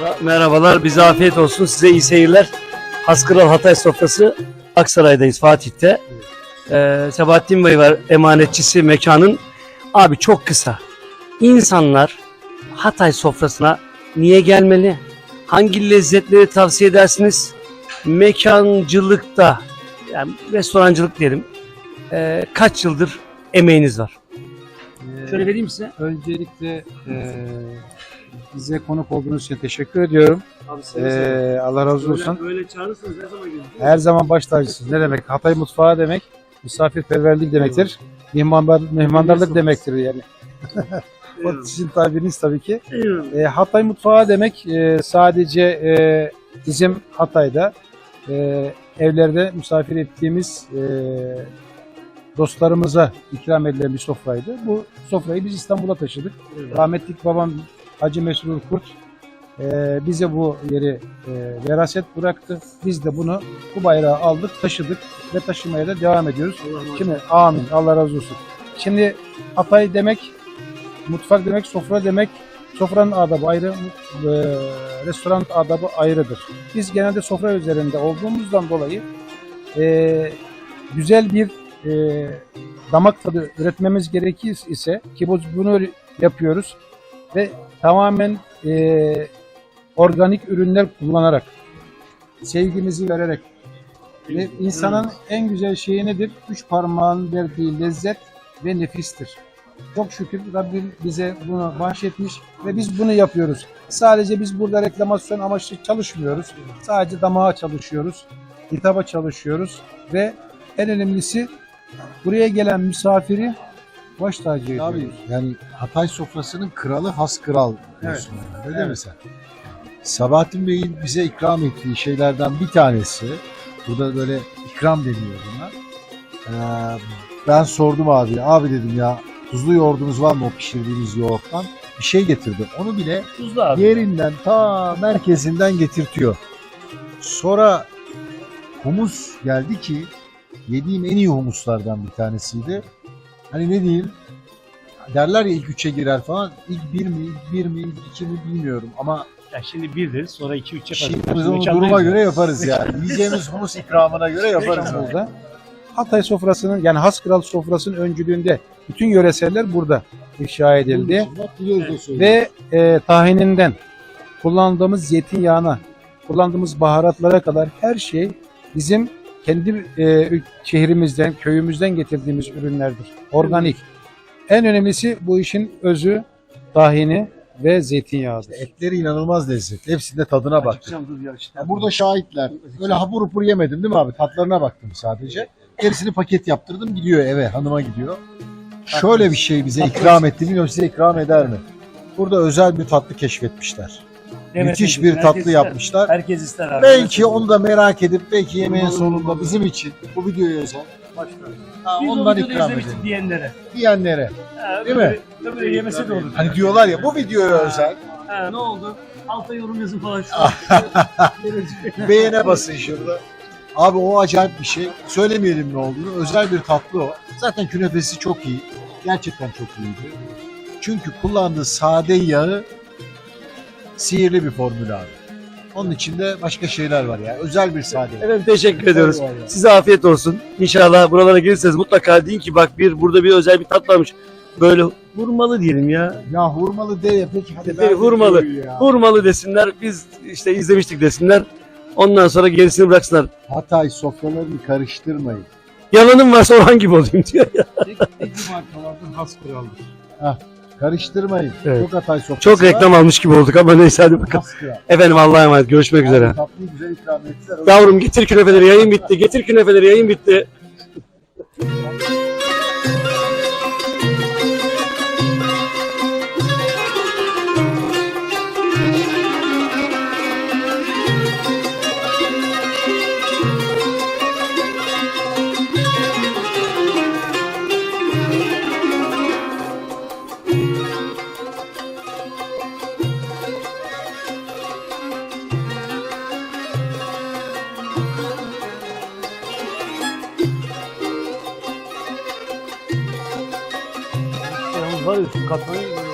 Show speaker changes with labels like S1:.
S1: Merhaba, merhabalar. Bize afiyet olsun. Size iyi seyirler. Haskıral Hatay sofrası Aksaray'dayız Fatih'te. Ee, Sebahattin Bey var emanetçisi mekanın. Abi çok kısa. İnsanlar Hatay sofrasına niye gelmeli? Hangi lezzetleri tavsiye edersiniz? Mekancılıkta, yani restorancılık diyelim. Ee, kaç yıldır emeğiniz var? Şöyle vereyim size.
S2: Öncelikle e, bize konuk olduğunuz için teşekkür ediyorum.
S1: Abi
S2: E, Allah razı olsun.
S1: Böyle çağırırsanız her zaman gelin.
S2: Her zaman baş tacısınız. Ne demek? Hatay mutfağı demek misafirperverlik demektir. Mihmandar, mihmandarlık demektir yani. O sizin tabiriniz tabii ki. E, Hatay mutfağı demek e, sadece e, bizim Hatay'da e, evlerde misafir ettiğimiz e, dostlarımıza ikram edilen bir sofraydı. Bu sofrayı biz İstanbul'a taşıdık. Rahmetlik babam Hacı Mesrur Kurt e, bize bu yeri e, veraset bıraktı. Biz de bunu bu bayrağı aldık, taşıdık ve taşımaya da devam ediyoruz. Şimdi amin. Allah razı olsun. Şimdi Hatay demek, mutfak demek, sofra demek. Sofranın adabı ayrı, e, restoran adabı ayrıdır. Biz genelde sofra üzerinde olduğumuzdan dolayı e, güzel bir e, damak tadı üretmemiz gerekir ise ki bu- bunu yapıyoruz ve tamamen e, organik ürünler kullanarak sevgimizi vererek ve insanın en güzel şeyi nedir? Üç parmağın verdiği lezzet ve nefistir. Çok şükür Rabbim bize bunu bahşetmiş ve biz bunu yapıyoruz. Sadece biz burada reklamasyon amaçlı çalışmıyoruz. Sadece damağa çalışıyoruz, hitaba çalışıyoruz ve en önemlisi buraya gelen misafiri baş tacı
S3: Abi
S2: ediyoruz.
S3: yani Hatay sofrasının kralı has kral diyorsun. yani, Öyle mi sen? Sabahattin Bey'in bize ikram ettiği şeylerden bir tanesi, burada böyle ikram deniyor buna. Ee, ben sordum abi, abi dedim ya tuzlu yoğurdunuz var mı o pişirdiğiniz yoğurttan? Bir şey getirdi. Onu bile
S1: Tuzlu abi.
S3: yerinden ta merkezinden getirtiyor. Sonra humus geldi ki yediğim en iyi humuslardan bir tanesiydi. Hani ne diyeyim derler ya ilk üçe girer falan. İlk bir mi, ilk bir mi, ilk iki mi bilmiyorum ama
S1: Ya şimdi birdir, sonra iki üç yaparız.
S3: şimdi duruma göre yaparız yani. Yiyeceğimiz humus ikramına göre yaparız.
S2: burada. Hatay sofrasının yani has kral sofrasının öncülüğünde bütün yöreseller burada inşa edildi. Ve e, tahininden kullandığımız zeytinyağına, kullandığımız baharatlara kadar her şey bizim kendi e, şehrimizden, köyümüzden getirdiğimiz ürünlerdir. Organik. En önemlisi bu işin özü tahini ve zeytinyağıdır.
S3: Etleri inanılmaz lezzetli. Hepsinde tadına baktım.
S1: Ya.
S3: burada şahitler. Öyle hapur hapur yemedim değil mi abi? Tatlarına baktım sadece. Gerisini paket yaptırdım gidiyor eve hanıma gidiyor. Şöyle bir şey bize ikram etti. Bilmiyorum size ikram eder mi? Burada özel bir tatlı keşfetmişler.
S1: Demet
S3: Müthiş
S1: Bey,
S3: bir
S1: herkes
S3: tatlı
S1: ister.
S3: yapmışlar.
S1: Herkes ister abi.
S3: Belki onu da merak edip belki yemeğin sonunda bizim için bu videoyu özel. Ha,
S1: Biz
S3: ondan
S1: o videoda
S3: ikram
S1: izlemiştik
S3: edelim.
S1: diyenlere.
S3: Diyenlere.
S1: Ha,
S3: Değil
S1: böyle- Böyle yemese de olur.
S3: Hani diyorlar ya bu videoya özel.
S1: Ha, ne oldu? Alta yorum yazın falan.
S3: Beğene basın şurada. Abi o acayip bir şey. Söylemeyelim ne olduğunu. Özel bir tatlı o. Zaten künefesi çok iyi. Gerçekten çok iyiydi. Çünkü kullandığı sade yağı sihirli bir formül abi. Onun içinde başka şeyler var ya. Özel bir sade.
S1: Efendim teşekkür ediyoruz.
S3: Ya.
S1: Size afiyet olsun. İnşallah buralara gelirseniz mutlaka deyin ki bak bir burada bir özel bir tat varmış. Böyle hurmalı diyelim ya.
S3: Ya hurmalı de peki hadi.
S1: Peki,
S3: ver
S1: hurmalı.
S3: ya.
S1: Hurmalı desinler. Biz işte izlemiştik desinler. Ondan sonra gerisini bıraksınlar.
S3: Hatay sofralarını karıştırmayın.
S1: Yalanım varsa Orhan gibi olayım diyor ya.
S2: Tek, tek markalardan has kraldır.
S3: Karıştırmayın.
S1: Evet.
S3: Çok Hatay sofrası
S1: Çok
S3: var.
S1: reklam almış gibi olduk ama neyse hadi bakalım. Efendim Allah'a emanet. Görüşmek üzere.
S3: Abi Tatlıyı güzel ikram ettiler.
S1: Yavrum getir künefeleri yayın bitti. Getir künefeleri yayın bitti. Yalnız var ya şu katlayı